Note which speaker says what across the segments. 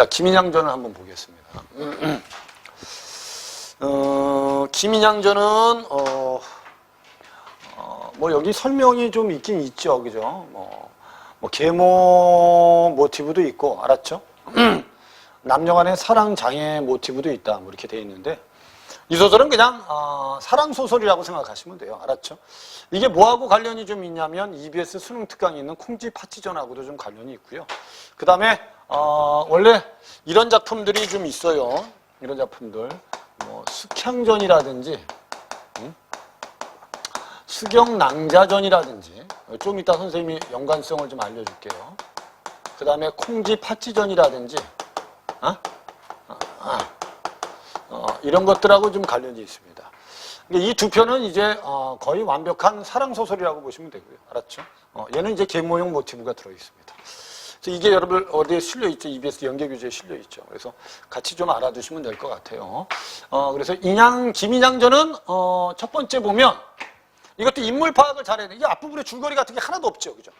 Speaker 1: 자, 김인양전을 한번 보겠습니다. 어, 김인양전은 어, 어, 뭐 여기 설명이 좀 있긴 있죠, 그죠? 뭐, 뭐 계모 모티브도 있고 알았죠? 남녀간의 사랑 장애 모티브도 있다, 뭐 이렇게 돼 있는데 이 소설은 그냥 어, 사랑 소설이라고 생각하시면 돼요, 알았죠? 이게 뭐하고 관련이 좀 있냐면 EBS 수능 특강에 있는 콩지 파티전하고도 좀 관련이 있고요. 그 다음에 어, 원래 이런 작품들이 좀 있어요. 이런 작품들. 뭐, 숙향전이라든지, 음? 수경낭자전이라든지, 좀 이따 선생님이 연관성을 좀 알려줄게요. 그 다음에 콩지 파티전이라든지, 어? 아, 아. 어, 이런 것들하고 좀 관련이 있습니다. 이 두 편은 이제 어, 거의 완벽한 사랑 소설이라고 보시면 되고요. 알았죠? 어, 얘는 이제 계모형 모티브가 들어 있습니다. 이게 여러분 어디에 실려 있죠? EBS 연계 교재에 실려 있죠. 그래서 같이 좀 알아두시면 될 것 같아요. 어, 그래서 인양 김인양전은 어, 첫 번째 보면 이것도 인물 파악을 잘해야 돼. 이게 앞부분에 줄거리 같은 게 하나도 없죠, 그죠?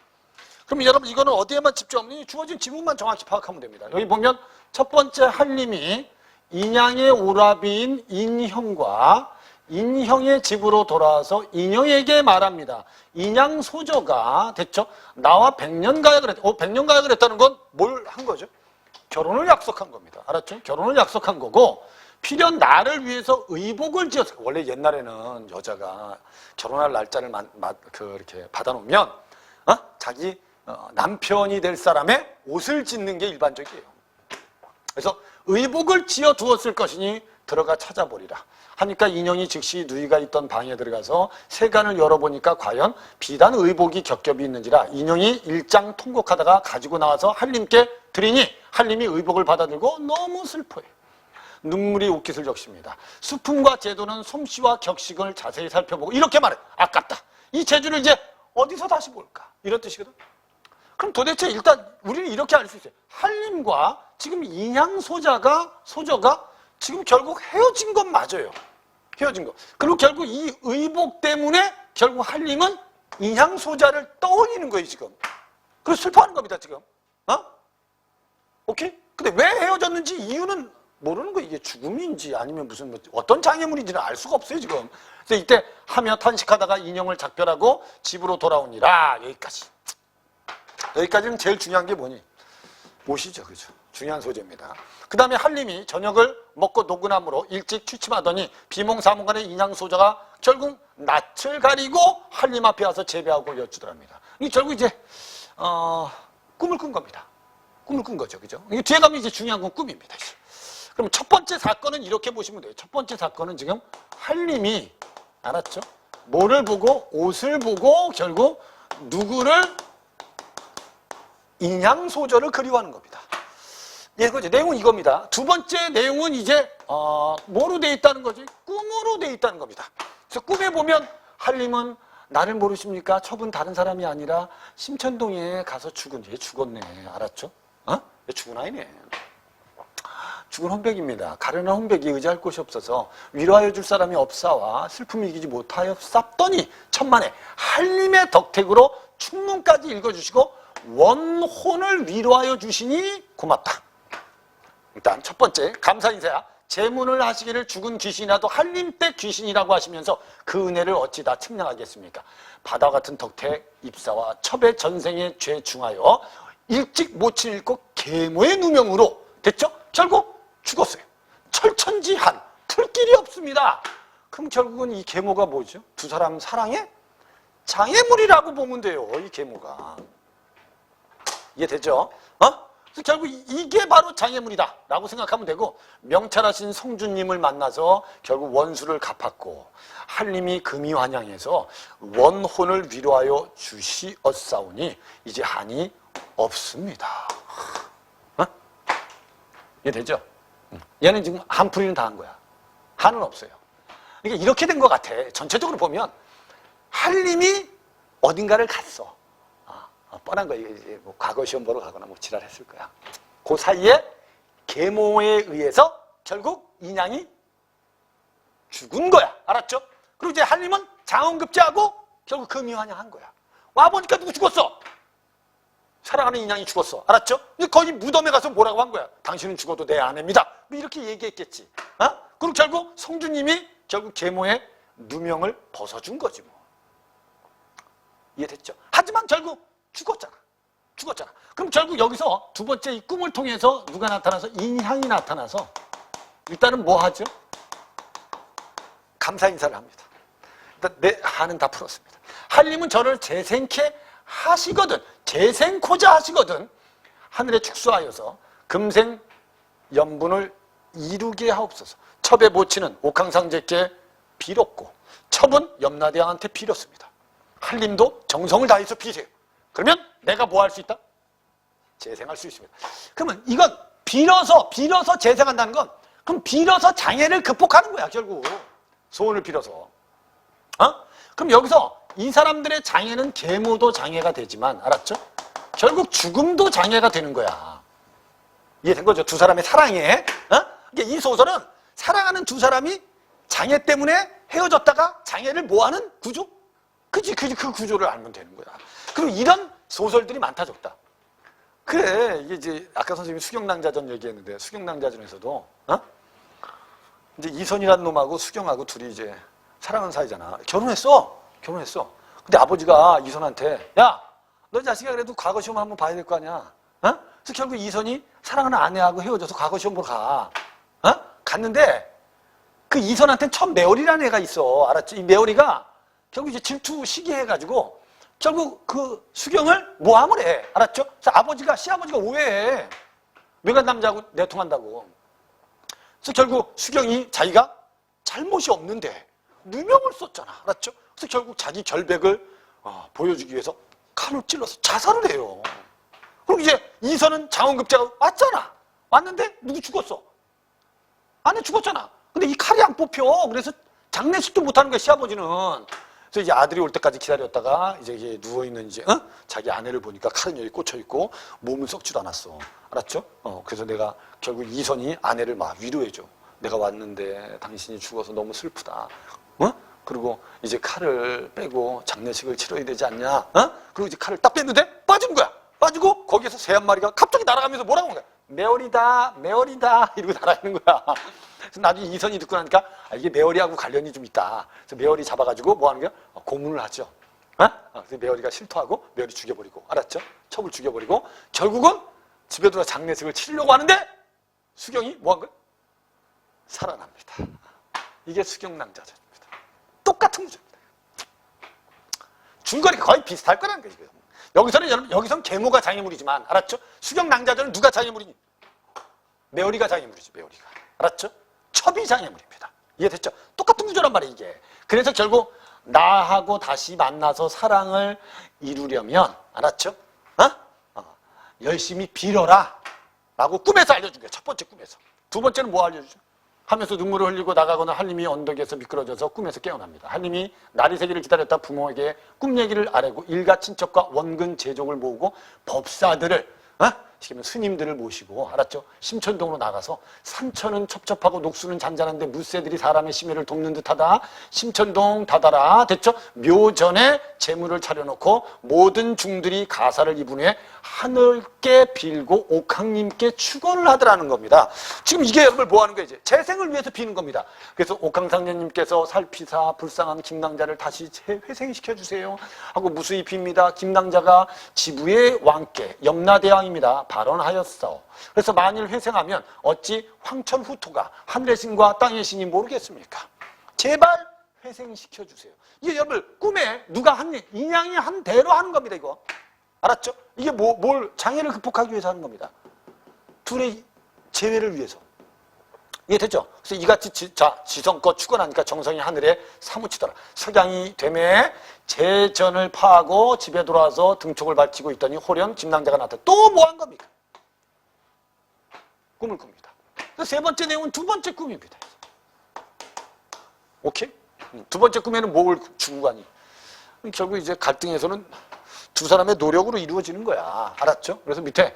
Speaker 1: 그럼 여러분 이거는 어디에만 집중하면 주어진 지문만 정확히 파악하면 됩니다. 여기 보면 첫 번째 한림이 인양의 오라비인 인형과 인형의 집으로 돌아와서 인형에게 말합니다. 인양 소저가 됐죠? 나와 백년 가약을 했. 어, 백년 가약을 했다는 건 뭘 한 거죠? 결혼을 약속한 겁니다. 알았죠? 결혼을 약속한 거고 필연 나를 위해서 의복을 지었어. 원래 옛날에는 여자가 결혼할 날짜를 만, 마, 그 이렇게 받아놓으면 어? 자기 어, 남편이 될 사람의 옷을 짓는 게 일반적이에요. 그래서 의복을 지어 두었을 것이니 들어가 찾아보리라. 하니까 인형이 즉시 누이가 있던 방에 들어가서 세간을 열어보니까 과연 비단 의복이 겹겹이 있는지라 인형이 일장 통곡하다가 가지고 나와서 한림께 드리니 한림이 의복을 받아들고 너무 슬퍼해. 눈물이 옷깃을 적십니다. 수품과 제도는 솜씨와 격식을 자세히 살펴보고 이렇게 말해. 아깝다. 이 재주를 이제 어디서 다시 볼까? 이런 뜻이거든. 그럼 도대체 일단 우리는 이렇게 알 수 있어요. 한림과 지금 인양 소자가 소저가 지금 결국 헤어진 건 맞아요. 헤어진 거. 그리고 결국 이 의복 때문에 결국 한림은 인양 소자를 떠올리는 거예요, 지금. 그래서 슬퍼하는 겁니다, 지금. 어? 오케이? 근데 왜 헤어졌는지 이유는 모르는 거예요. 이게 죽음인지 아니면 무슨 뭐 어떤 장애물인지는 알 수가 없어요, 지금. 그래서 이때 하며 탄식하다가 인형을 작별하고 집으로 돌아오니라. 여기까지. 여기까지는 제일 중요한 게 뭐니? 옷이죠, 그죠? 중요한 소재입니다. 그 다음에 한림이 저녁을 먹고 노근함으로 일찍 취침하더니 비몽사몽간의 인양소자가 결국 낯을 가리고 한림 앞에 와서 재배하고 여쭈더랍니다. 이 결국 이제 어, 꿈을 꾼 겁니다. 꿈을 꾼 거죠, 그죠? 이 뒤에 가면 이제 중요한 건 꿈입니다. 그럼 첫 번째 사건은 이렇게 보시면 돼요. 첫 번째 사건은 지금 한림이 알았죠? 뭐를 보고 옷을 보고 결국 누구를 인양소저를 그리워하는 겁니다. 예, 그죠. 내용은 이겁니다. 두 번째 내용은 이제 어, 뭐로 돼 있다는 거지? 꿈으로 돼 있다는 겁니다. 그래서 꿈에 보면 한림은 나를 모르십니까? 첩은 다른 사람이 아니라 심천동에 가서 죽은 얘 죽었네. 알았죠? 어? 얘 죽은 아이네. 죽은 혼백입니다. 가련한 혼백이 의지할 곳이 없어서 위로하여 줄 사람이 없사와 슬픔이 이기지 못하여 쌉더니 천만에 한림의 덕택으로 충문까지 읽어주시고 원혼을 위로하여 주시니 고맙다. 일단 첫 번째 감사 인사야. 제문을 하시기를 죽은 귀신이라도 한림댁 귀신이라고 하시면서 그 은혜를 어찌 다 측량하겠습니까? 바다 같은 덕택 입사와 첩의 전생에 죄 중하여 일찍 모친 읽고 계모의 누명으로 됐죠? 결국 죽었어요. 철천지한 풀 길이 없습니다. 그럼 결국은 이 계모가 뭐죠? 두 사람 사랑의 장애물이라고 보면 돼요. 이 계모가. 이해되죠? 어? 그래서 결국 이게 바로 장애물이다 라고 생각하면 되고 명찰하신 성주님을 만나서 결국 원수를 갚았고 한림이 금이 환영해서 원혼을 위로하여 주시었사오니 이제 한이 없습니다. 어? 이해 되죠? 얘는 지금 한풀이는 다 한 거야. 한은 없어요. 그러니까 이렇게 된 것 같아. 전체적으로 보면 한림이 어딘가를 갔어. 어, 뻔한 거 이제 뭐 과거 시험 보러 가거나 뭐 지랄했을 거야. 그 사이에 계모에 의해서 결국 인양이 죽은 거야. 알았죠? 그리고 이제 한림은 장원급제하고 결국 금이환영한 거야. 와 보니까 누구 죽었어? 사랑하는 인양이 죽었어. 알았죠? 거기 무덤에 가서 뭐라고 한 거야? 당신은 죽어도 내 아내입니다. 뭐 이렇게 얘기했겠지. 어? 그럼 결국 성주님이 결국 계모의 누명을 벗어준 거지 뭐. 이해됐죠? 하지만 결국 죽었잖아. 죽었잖아. 그럼 결국 여기서 두 번째 이 꿈을 통해서 누가 나타나서 인향이 나타나서 일단은 뭐 하죠? 감사 인사를 합니다. 일단 내 한은 다 풀었습니다. 하나님은 저를 재생케 하시거든, 재생코자 하시거든, 하늘에 축소하여서 금생 연분을 이루게 하옵소서. 첩에 모치는 옥황상제께 빌었고, 첩은 염라대왕한테 빌었습니다. 한림도 정성을 다해서 비세요. 그러면 내가 뭐 할 수 있다? 재생할 수 있습니다. 그러면 이건 빌어서, 빌어서 재생한다는 건, 그럼 빌어서 장애를 극복하는 거야, 결국. 소원을 빌어서. 어? 그럼 여기서 이 사람들의 장애는 계모도 장애가 되지만, 알았죠? 결국 죽음도 장애가 되는 거야. 이해된 거죠? 두 사람의 사랑에. 어? 이게 이 소설은 사랑하는 두 사람이 장애 때문에 헤어졌다가 장애를 모하는 구조? 그지, 그지, 그 구조를 알면 되는 거야. 그리고 이런 소설들이 많다, 적다. 그래, 이게 이제 아까 선생님이 수경낭자전 얘기했는데, 수경낭자전에서도, 어? 이제 이선이라는 놈하고 수경하고 둘이 이제 사랑하는 사이잖아. 결혼했어. 결혼했어. 근데 아버지가 이선한테, 야, 너 자식아 그래도 과거 시험 한번 봐야 될 거 아니야. 어? 그래서 결국 이선이 사랑하는 아내하고 헤어져서 과거 시험 보러 가. 어? 갔는데 그 이선한테는 첫 매월이라는 애가 있어. 알았지? 이 매월이가 결국 이제 질투 시기해 가지고 결국 그 수경을 모함을 해. 알았죠? 그래서 아버지가, 시아버지가 오해해. 외간 남자하고 내통한다고. 그래서 결국 수경이 자기가 잘못이 없는데 누명을 썼잖아. 알았죠? 그래서 결국 자기 결백을 어, 보여주기 위해서 칼로 찔러서 자살을 해요. 그리고 이제 이선은 장원급제가 왔잖아. 왔는데 누구 죽었어? 아내 죽었잖아. 근데 이 칼이 안 뽑혀. 그래서 장례식도 못하는 거야, 시아버지는. 그래서 이제 아들이 올 때까지 기다렸다가 이제 이게 누워 있는 이제, 어? 자기 아내를 보니까 칼은 여기 꽂혀 있고 몸은 썩지도 않았어. 알았죠? 어, 그래서 내가 결국 이선이 아내를 막 위로해 줘. 내가 왔는데 당신이 죽어서 너무 슬프다. 어? 그리고 이제 칼을 빼고 장례식을 치러야 되지 않냐? 어? 그리고 이제 칼을 딱 뺐는데 빠진 거야. 빠지고 거기에서 새 한 마리가 갑자기 날아가면서 뭐라고 하는 거야? 메어리다, 메어리다 이러고 날아가는 거야. 그래서 나중에 이선이 듣고 나니까 아, 이게 메어리하고 관련이 좀 있다. 그래서 메어리 잡아가지고 뭐 하는 거야? 어, 고문을 하죠. 어? 어, 그래서 메어리가 실토하고 메어리 죽여버리고 알았죠? 첩을 죽여버리고 결국은 집에 들어 장례식을 치르려고 하는데 수경이 뭐 한 거야? 살아납니다. 이게 수경 낭자전입니다. 똑같은 구조입니다. 줄거리가 거의 비슷할 거라는. 지금. 여기서는 여러분 여기선 계모가 장애물이지만 알았죠? 수경 낭자전은 누가 장애물이니? 메어리가 장애물이지 메어리가 알았죠? 첩이 장애물입니다. 이해됐죠? 똑같은 구조란 말이에요 이게. 그래서 결국 나하고 다시 만나서 사랑을 이루려면 알았죠? 어? 어, 열심히 빌어라 라고 꿈에서 알려준 거예요. 첫 번째 꿈에서. 두 번째는 뭐 알려주죠? 하면서 눈물을 흘리고 나가거나 한님이 언덕에서 미끄러져서 꿈에서 깨어납니다. 한님이 날이 새기를 기다렸다 부모에게 꿈 얘기를 아뢰고 일가 친척과 원근 제족을 모으고 법사들을 어? 시키면 스님들을 모시고 알았죠? 심천동으로 나가서 산천은 첩첩하고 녹수는 잔잔한데 무새들이 사람의 심해를 돕는 듯하다. 심천동 다다라 됐죠? 묘전에 재물을 차려놓고 모든 중들이 가사를 후에 하늘께 빌고 옥황님께 축원을 하더라는 겁니다. 지금 이게 여러분 뭐 하는 거예요? 이제 재생을 위해서 비는 겁니다. 그래서 옥황상제님께서 살피사 불쌍한 김낭자를 다시 회생시켜 주세요 하고 무수히 빕니다. 김낭자가 지부의 왕께 염라대왕입니다. 발언하였어. 그래서 만일 회생하면 어찌 황천후토가 하늘의 신과 땅의 신이 모르겠습니까? 제발 회생시켜 주세요. 이게 여러분 꿈에 누가 한 일, 인양이 한 대로 하는 겁니다. 이거 알았죠? 이게 뭐, 뭘 장애를 극복하기 위해서 하는 겁니다. 둘의 재회를 위해서. 이해됐죠? 그래서 이같이 지, 자, 지성껏 축원하니까 정성이 하늘에 사무치더라. 석양이 되매 재전을 파하고 집에 돌아와서 등촉을 바치고 있더니 호련 집낭자가 나타나 또 뭐 한 겁니까? 꿈을 꿉니다. 세 번째 내용은 두 번째 꿈입니다. 오케이? 음, 두 번째 꿈에는 뭘 주고 가니? 결국 이제 갈등에서는 두 사람의 노력으로 이루어지는 거야. 알았죠? 그래서 밑에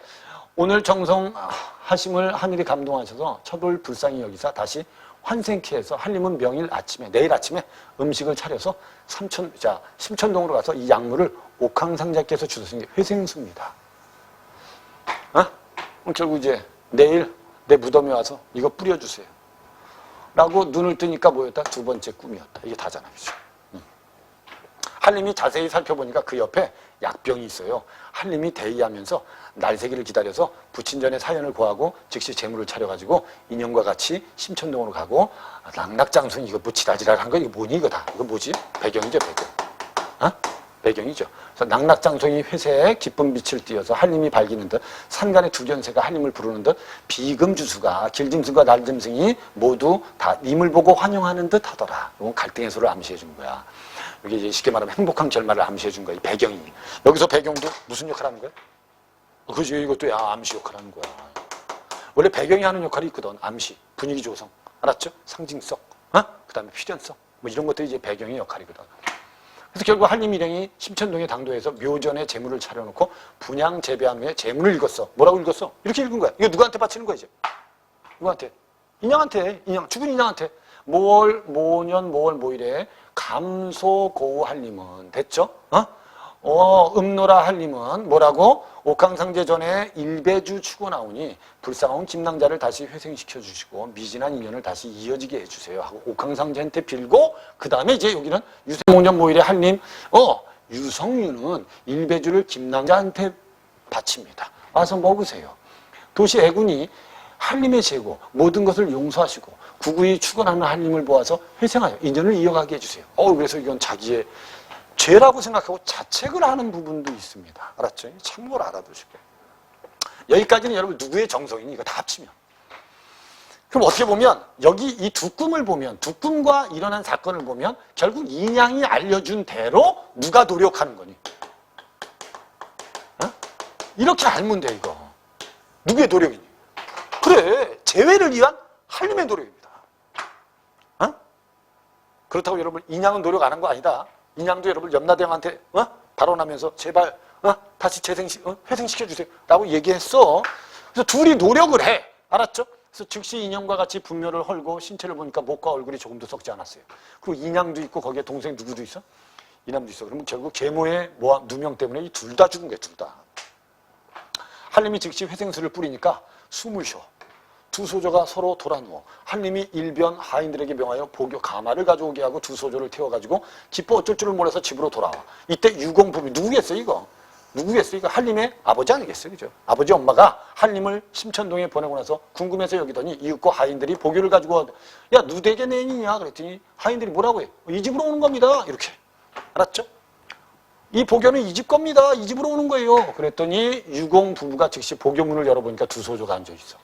Speaker 1: 오늘 정성하심을 하늘이 감동하셔서 첩을 불쌍히 여기사 다시 환생케 해서 한림은 명일 아침에 내일 아침에 음식을 차려서 삼천 자 심천동으로 가서 이 약물을 옥황 상자께서 주셨은 게 회생수입니다. 어? 결국 이제 내일 내 무덤에 와서 이거 뿌려주세요. 라고 눈을 뜨니까 뭐였다? 두 번째 꿈이었다. 이게 다잖아. 그죠? 한림이 자세히 살펴보니까 그 옆에 약병이 있어요. 한림이 대의하면서 날새기를 기다려서 부친 전에 사연을 고하고 즉시 재물을 차려가지고 인형과 같이 심천동으로 가고 낙낙장순 이거 뭐 지랄지랄한 거 이거 뭐니 이거 다. 이거 뭐지? 배경이죠 배경. 어? 배경이죠. 그래서 낙낙장송이 회색 기쁜 빛을 띄어서 한림이 밝히는 듯 산간의 두견새가 한림을 부르는 듯 비금주수가 길짐승과 날짐승이 모두 다 님을 보고 환영하는 듯 하더라. 이건 갈등의 소를 암시해 준 거야. 이게 이제 쉽게 말하면 행복한 결말을 암시해 준. 이 배경이. 여기서 배경도 무슨 역할 하는 거야? 어, 그지 이것도 야 암시 역할 하는 거야. 원래 배경이 하는 역할이 있거든. 암시, 분위기 조성. 알았죠? 상징성. 어? 그 다음에 필연성. 뭐 이런 것들이 이제 배경의 역할이거든. 그래서 결국 한림 일행이 심천동의 당도에서 묘전에 재물을 차려놓고 분양 재배한 후에 재물을 읽었어. 뭐라고 읽었어? 이렇게 읽은 거야. 이거 누구한테 바치는 거야 이제? 누구한테? 인양한테. 인양. 죽은 인양한테. 모월, 모년, 모월, 모일에 감소고우 한림은 됐죠? 어? 어, 음노라 한림은 뭐라고? 옥황상제 전에 일배주 추고 나오니 불쌍한 김낭자를 다시 회생시켜 주시고 미진한 인연을 다시 이어지게 해주세요 하고 옥황상제한테 빌고 그 다음에 이제 여기는 유생오년 모일의 한림 어 유성유는 일배주를 김낭자한테 바칩니다. 와서 먹으세요. 도시 애군이 한림의 제고 모든 것을 용서하시고 구구이 축원하는 한림을 보아서 회생하여 인연을 이어가게 해주세요. 어 그래서 이건 자기의 죄라고 생각하고 자책을 하는 부분도 있습니다. 알았죠? 참고를 알아두시고. 여기까지는 여러분 누구의 정성이니 이거 다 합치면. 그럼 어떻게 보면 여기 이 두 꿈을 보면 두 꿈과 일어난 사건을 보면 결국 인양이 알려준 대로 누가 노력하는 거니? 어? 이렇게 알면 돼 이거. 누구의 노력이니? 그래 재회를 위한 한림의 노력입니다. 어? 그렇다고 여러분 인양은 노력 안 한 거 아니다. 인양도 여러분 염라대왕한테 어? 발언하면서 제발 어? 다시 재생시 어? 회생시켜 주세요. 라고 얘기했어. 그래서 둘이 노력을 해. 알았죠? 그래서 즉시 인형과 같이 분묘를 헐고 신체를 보니까 목과 얼굴이 조금도 썩지 않았어요. 그리고 인양도 있고 거기에 동생 누구도 있어? 이남도 있어. 그러면 결국 계모의 뭐 누명 때문에 이 둘 다 죽은 거야, 둘 다. 한림이 즉시 회생수를 뿌리니까 숨을 쉬어. 두 소조가 서로 돌아누워 한림이 일변 하인들에게 명하여 보교 가마를 가져오게 하고 두 소조를 태워가지고 기뻐 어쩔 줄을 몰라서 집으로 돌아와. 이때 유공부비 누구겠어 이거? 누구겠어 이거? 한림의 아버지 아니겠어요, 그죠? 아버지 엄마가 한림을 심천동에 보내고 나서 궁금해서 여기더니 이윽고 하인들이 보교를 가지고 와. 야 누대게 내니냐 그랬더니 하인들이 뭐라고 해? 이 집으로 오는 겁니다. 이렇게 알았죠? 이 보교는 이 집 겁니다. 이 집으로 오는 거예요. 그랬더니 유공 부부가 즉시 보교문을 열어보니까 두 소조가 앉아 있어.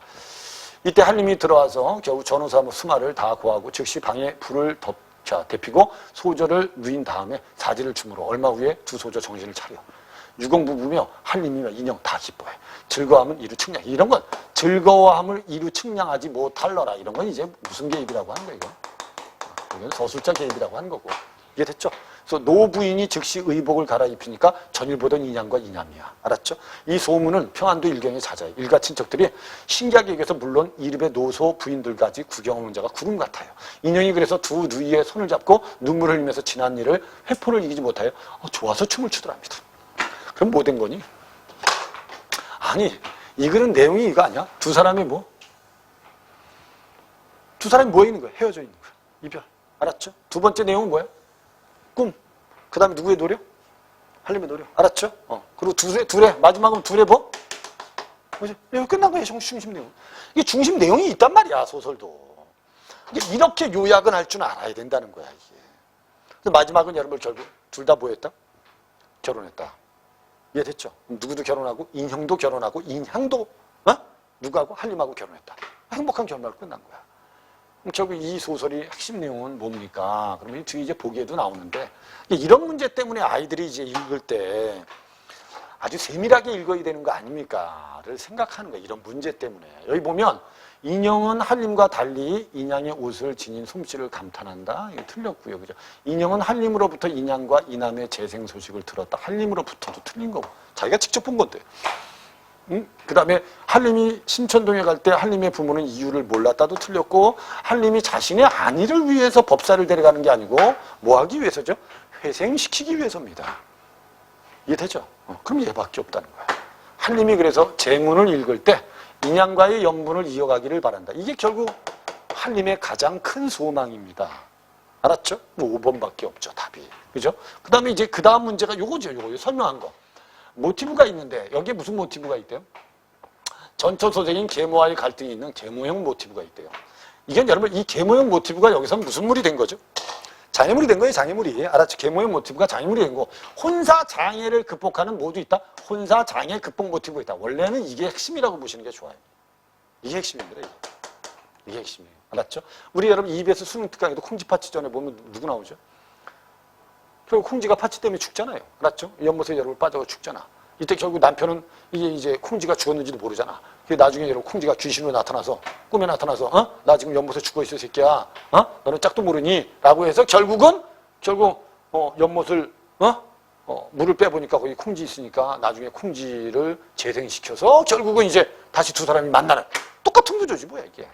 Speaker 1: 이때 한림이 들어와서 겨우 전우사 수마를 다 고하고 즉시 방에 불을 덮 자 데피고 소조를 누인 다음에 사지를 주므로 얼마 후에 두 소조 정신을 차려. 유공 부부며 한림이며 인형 다 기뻐해. 즐거워함은 이루 측량. 이런 건 즐거워함을 이루 측량하지 못할러라. 이런 건 이제 무슨 개입이라고 하는 거예요. 이건 서술자 개입이라고 하는 거고. 이해됐죠? 그래서 노부인이 즉시 의복을 갈아입히니까 전일 보던 인양과 인양이야. 알았죠? 이 소문은 평안도 일경의 자자예요. 일가 친척들이 신기하게 여기서 물론 이름의 노소 부인들까지 구경 오는 자가 구름 같아요. 인형이 그래서 두 누이의 손을 잡고 눈물을 흘리면서 지난 일을 회포를 이기지 못하여 어, 좋아서 춤을 추더랍니다. 그럼 뭐 된 거니? 아니, 이 글은 내용이 이거 아니야? 두 사람이 뭐? 두 사람이 뭐 있는 거야? 헤어져 있는 거야. 이별. 알았죠? 두 번째 내용은 뭐야? 꿈. 그 다음에 누구의 노력? 할림의 노력. 알았죠? 어. 그리고 둘의, 둘의, 마지막은 둘의 뭐? 뭐지? 이거 끝난 거예요, 중심 내용. 이게 중심 내용이 있단 말이야, 소설도. 이게 이렇게 요약은 할 줄 알아야 된다는 거야, 이게. 그래서 마지막은 여러분 결국 둘 다 뭐였다? 결혼했다. 이해됐죠? 누구도 결혼하고, 인형도 결혼하고, 인향도, 어? 누구하고? 할림하고 결혼했다. 행복한 결말로 끝난 거야. 결국 이 소설이 핵심 내용은 뭡니까? 그러면 이 뒤에 이제 보기에도 나오는데 이런 문제 때문에 아이들이 이제 읽을 때 아주 세밀하게 읽어야 되는 거 아닙니까?를 생각하는 거예요. 이런 문제 때문에. 여기 보면 인형은 한림과 달리 인양의 옷을 지닌 솜씨를 감탄한다. 이거 틀렸고요. 그죠? 인형은 한림으로부터 인양과 이남의 재생 소식을 들었다. 한림으로부터도 틀린 거고. 자기가 직접 본 건데. 응? 그 다음에 한림이 신천동에 갈 때 한림의 부모는 이유를 몰랐다도 틀렸고 한림이 자신의 안위를 위해서 법사를 데려가는 게 아니고 뭐 하기 위해서죠? 회생시키기 위해서입니다. 이해되죠? 어, 그럼 얘밖에 없다는 거야. 한림이 그래서 제문을 읽을 때 인양과의 연분을 이어가기를 바란다. 이게 결국 한림의 가장 큰 소망입니다. 알았죠? 뭐 5번밖에 없죠, 답이. 그죠? 그 다음에 이제 그 다음 문제가 요거죠, 요거. 설명한 거. 모티브가 있는데, 여기에 무슨 모티브가 있대요? 전초소적인 계모와의 갈등이 있는 계모형 모티브가 있대요. 이게 여러분, 이 계모형 모티브가 여기서 무슨 물이 된 거죠? 장애물이 된 거예요, 장애물이. 알았죠? 계모형 모티브가 장애물이 된 거. 혼사 장애를 극복하는 모두 있다? 혼사 장애 극복 모티브가 있다. 원래는 이게 핵심이라고 보시는 게 좋아요. 이게 핵심입니다, 이게. 이게 핵심이에요. 알았죠? 우리 여러분 EBS 수능 특강에도 콩지 파치 전에 보면 누구 나오죠? 결국 콩지가 파치 때문에 죽잖아요. 알았죠? 연못에 여러분 빠져서 죽잖아. 이때 결국 남편은 이게 이제 콩지가 죽었는지도 모르잖아. 그게 나중에 여러분 콩지가 귀신으로 나타나서 꿈에 나타나서 어? 나 지금 연못에 죽어 있어 새끼야. 어? 너는 짝도 모르니? 라고 해서 결국은 결국 어, 연못을 어? 어, 물을 빼보니까 거기 콩지 있으니까 나중에 콩지를 재생시켜서 결국은 이제 다시 두 사람이 만나는 똑같은 구조지 뭐야 이게.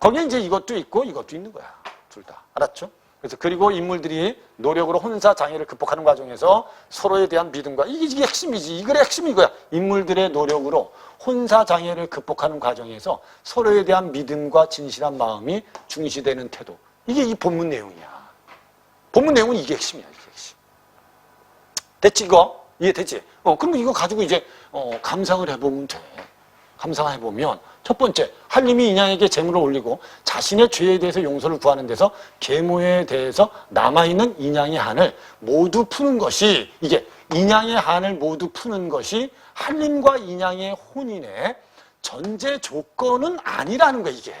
Speaker 1: 거기에 이제 이것도 있고 이것도 있는 거야. 둘 다. 알았죠? 그래서 그리고 인물들이 노력으로 혼사 장애를 극복하는 과정에서 서로에 대한 믿음과 이게, 이게 핵심이지. 이글의 핵심이 이거야. 인물들의 노력으로 혼사 장애를 극복하는 과정에서 서로에 대한 믿음과 진실한 마음이 중시되는 태도. 이게 이 본문 내용이야. 본문 내용은 이게 핵심이야. 이게 핵심. 됐지 이거? 이해됐지? 어, 그럼 이거 가지고 이제 어, 감상을 해보면 돼. 감상해보면 첫 번째 한림이 인양에게 재물을 올리고 자신의 죄에 대해서 용서를 구하는 데서 계모에 대해서 남아있는 인양의 한을 모두 푸는 것이 이게 인양의 한을 모두 푸는 것이 한림과 인양의 혼인의 전제 조건은 아니라는 거야 이게.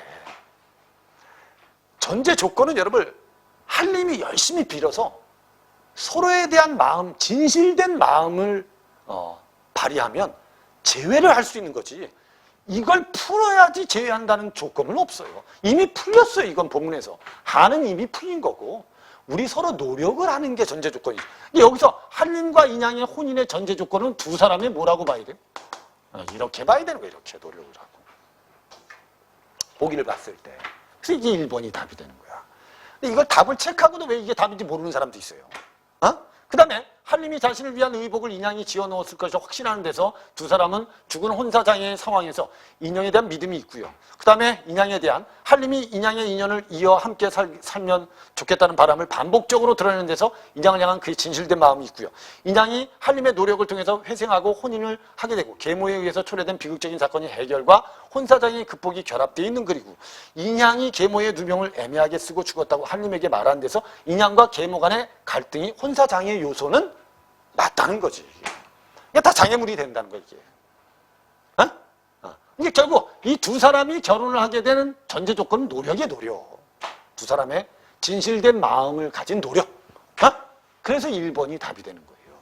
Speaker 1: 전제 조건은 여러분 한림이 열심히 빌어서 서로에 대한 마음 진실된 마음을 어, 발휘하면 제외를 할 수 있는 거지 이걸 풀어야지 제외한다는 조건은 없어요. 이미 풀렸어요. 이건 본문에서. 한은 이미 풀린 거고 우리 서로 노력을 하는 게 전제 조건이죠. 여기서 한림과 인양의 혼인의 전제 조건은 두 사람이 뭐라고 봐야 돼요? 어, 이렇게 봐야 되는 거예요. 이렇게 노력을 하고. 보기를 봤을 때. 그래서 이게 1번이 답이 되는 거야. 근데 이걸 답을 체크하고도 왜 이게 답인지 모르는 사람도 있어요. 어? 그 다음에 한림이 자신을 위한 의복을 인양이 지어 넣었을 것이 확신하는 데서 두 사람은 죽은 혼사장애의 상황에서 인형에 대한 믿음이 있고요. 그 다음에 인양에 대한 한림이 인양의 인연을 이어 함께 살, 살면 좋겠다는 바람을 반복적으로 드러내는 데서 인양을 향한 그의 진실된 마음이 있고요. 인양이 한림의 노력을 통해서 회생하고 혼인을 하게 되고 계모에 의해서 초래된 비극적인 사건의 해결과 혼사장애의 극복이 결합되어 있는 글이고 인양이 계모의 누명을 애매하게 쓰고 죽었다고 한림에게 말한 데서 인양과 계모 간의 갈등이 혼사장애의 요소는 맞다는 거지. 이게 다 장애물이 된다는 이게. 이게 결국 이 두 사람이 결혼을 하게 되는 전제 조건은 노력이에요, 노력. 두 사람의 진실된 마음을 가진 노력. 어? 그래서 1번이 답이 되는 거예요.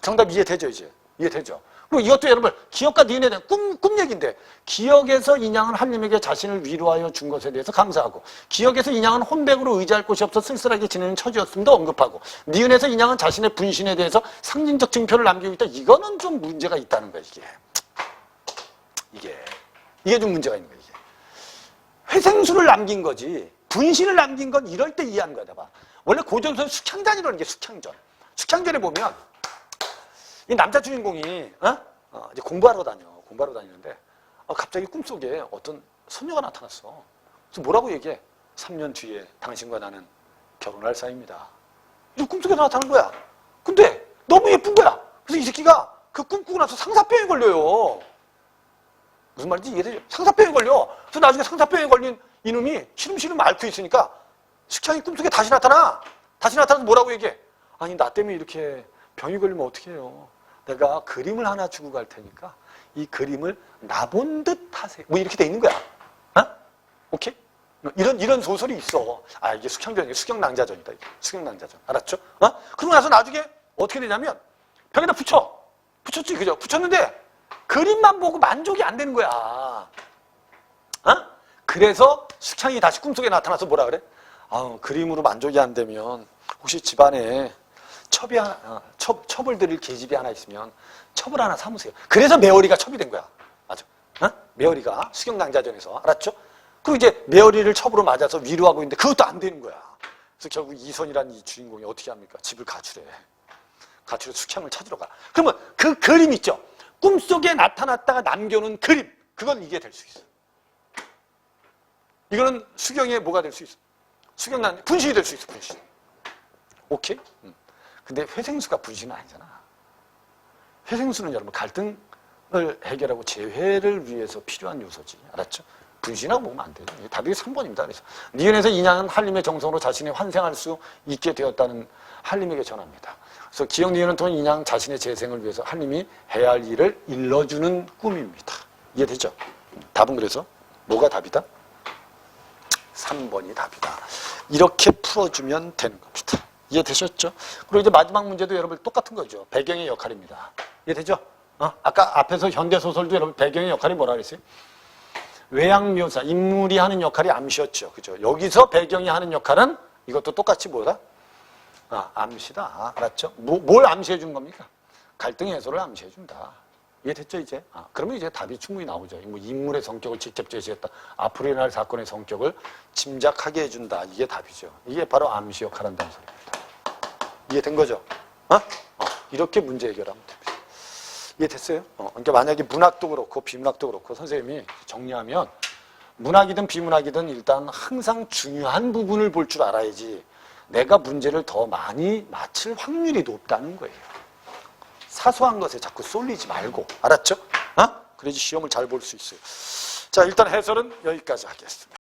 Speaker 1: 정답 이해되죠, 이제? 이해되죠? 그리고 이것도 여러분, 기억과 대한 꿈, 꿈 얘기인데, 기억에서 인양은 한님에게 자신을 위로하여 준 것에 대해서 감사하고, 기억에서 인양은 혼백으로 의지할 곳이 없어 쓸쓸하게 지내는 처지였음도 언급하고, 니은에서 인양은 자신의 분신에 대해서 상징적 증표를 남기고 있다. 이거는 좀 문제가 있다는 거야, 이게. 이게. 이게 좀 문제가 있는 거야, 이게. 회생수를 남긴 거지, 분신을 남긴 건 이럴 때 이해하는 거야, 봐. 원래 고전선 숙향전이라는 게 숙향전. 숙향전에 보면, 이 남자 주인공이 어? 어, 이제 공부하러 다녀 공부하러 다니는데 어, 갑자기 꿈속에 어떤 소녀가 나타났어. 그래서 뭐라고 얘기해? 3년 뒤에 당신과 나는 결혼할 사이입니다. 이 꿈속에 나타난 거야. 근데 너무 예쁜 거야. 그래서 이 새끼가 그 꿈꾸고 나서 상사병에 걸려요. 무슨 말인지 이해되죠? 상사병에 걸려. 그래서 나중에 상사병에 걸린 이놈이 시름시름 앓고 있으니까 숙향이 꿈속에 다시 나타나. 다시 나타나서 뭐라고 얘기해? 아니 나 때문에 이렇게 병이 걸리면 어떻게 해요? 내가 그림을 하나 주고 갈 테니까 이 그림을 나 본 듯 하세요. 뭐 이렇게 돼 있는 거야. 어? 오케이? 이런 이런 소설이 있어. 아 이게 숙향전이 숙경낭자전이다. 이게. 숙경낭자전. 알았죠? 어? 그러고 나서 나중에 어떻게 되냐면 벽에다 붙여. 붙였지 그죠? 붙였는데 그림만 보고 만족이 안 되는 거야. 어? 그래서 숙향이 다시 꿈속에 나타나서 뭐라 그래? 아 그림으로 만족이 안 되면 혹시 집안에 첩이 하나, 어, 첩, 첩을 드릴 계집이 하나 있으면 첩을 하나 삼으세요. 그래서 매월이가 첩이 된 거야. 맞아. 어? 매월이가 수경낭자전에서. 알았죠? 그리고 이제 매월이를 첩으로 맞아서 위로하고 있는데 그것도 안 되는 거야. 그래서 결국 이선이라는 이 주인공이 어떻게 합니까? 집을 가출해. 가출해 숙향을 찾으러 가. 그러면 그 그림 있죠? 꿈속에 나타났다가 남겨놓은 그림. 그건 이게 될 수 있어. 이거는 수경의 뭐가 될 수 있어? 수경난 분신이 될 수 있어, 분신. 오케이? 음. 근데 회생수가 분신은 아니잖아. 회생수는 여러분 갈등을 해결하고 재회를 위해서 필요한 요소지. 알았죠? 분신하고 보면 안 돼요. 답이 3번입니다. 그래서 니은에서 인양은 한림의 정성으로 자신이 환생할 수 있게 되었다는 한림에게 전합니다. 그래서 기억 니은은 돈 인양 자신의 재생을 위해서 한림이 해야 할 일을 일러주는 꿈입니다. 이해되죠? 답은 그래서 뭐가 답이다? 3번이 답이다. 이렇게 풀어주면 되는 겁니다. 이해되셨죠? 그리고 이제 마지막 문제도 여러분 똑같은 거죠. 배경의 역할입니다. 이해되죠? 어? 아까 앞에서 현대소설도 여러분 배경의 역할이 뭐라 그랬어요? 외양묘사, 인물이 하는 역할이 암시였죠. 그죠? 여기서 배경이 하는 역할은 이것도 똑같이 뭐다? 아, 암시다. 아, 알았죠? 뭐, 뭘 암시해 준 겁니까? 갈등 해소를 암시해 준다. 이해됐죠, 이제? 아, 그러면 이제 답이 충분히 나오죠. 뭐 인물의 성격을 직접 제시했다. 앞으로 일어날 사건의 성격을 짐작하게 해준다. 이게 답이죠. 이게 바로 암시 역할 한다는 소리입니다. 이해된 거죠? 어? 어, 이렇게 문제 해결하면 됩니다. 이해됐어요? 어, 그러니까 만약에 문학도 그렇고 비문학도 그렇고 선생님이 정리하면 문학이든 비문학이든 일단 항상 중요한 부분을 볼 줄 알아야지 내가 문제를 더 많이 맞힐 확률이 높다는 거예요. 사소한 것에 자꾸 쏠리지 말고 알았죠? 어? 그래야지 시험을 잘 볼 수 있어요. 자 일단 해설은 여기까지 하겠습니다.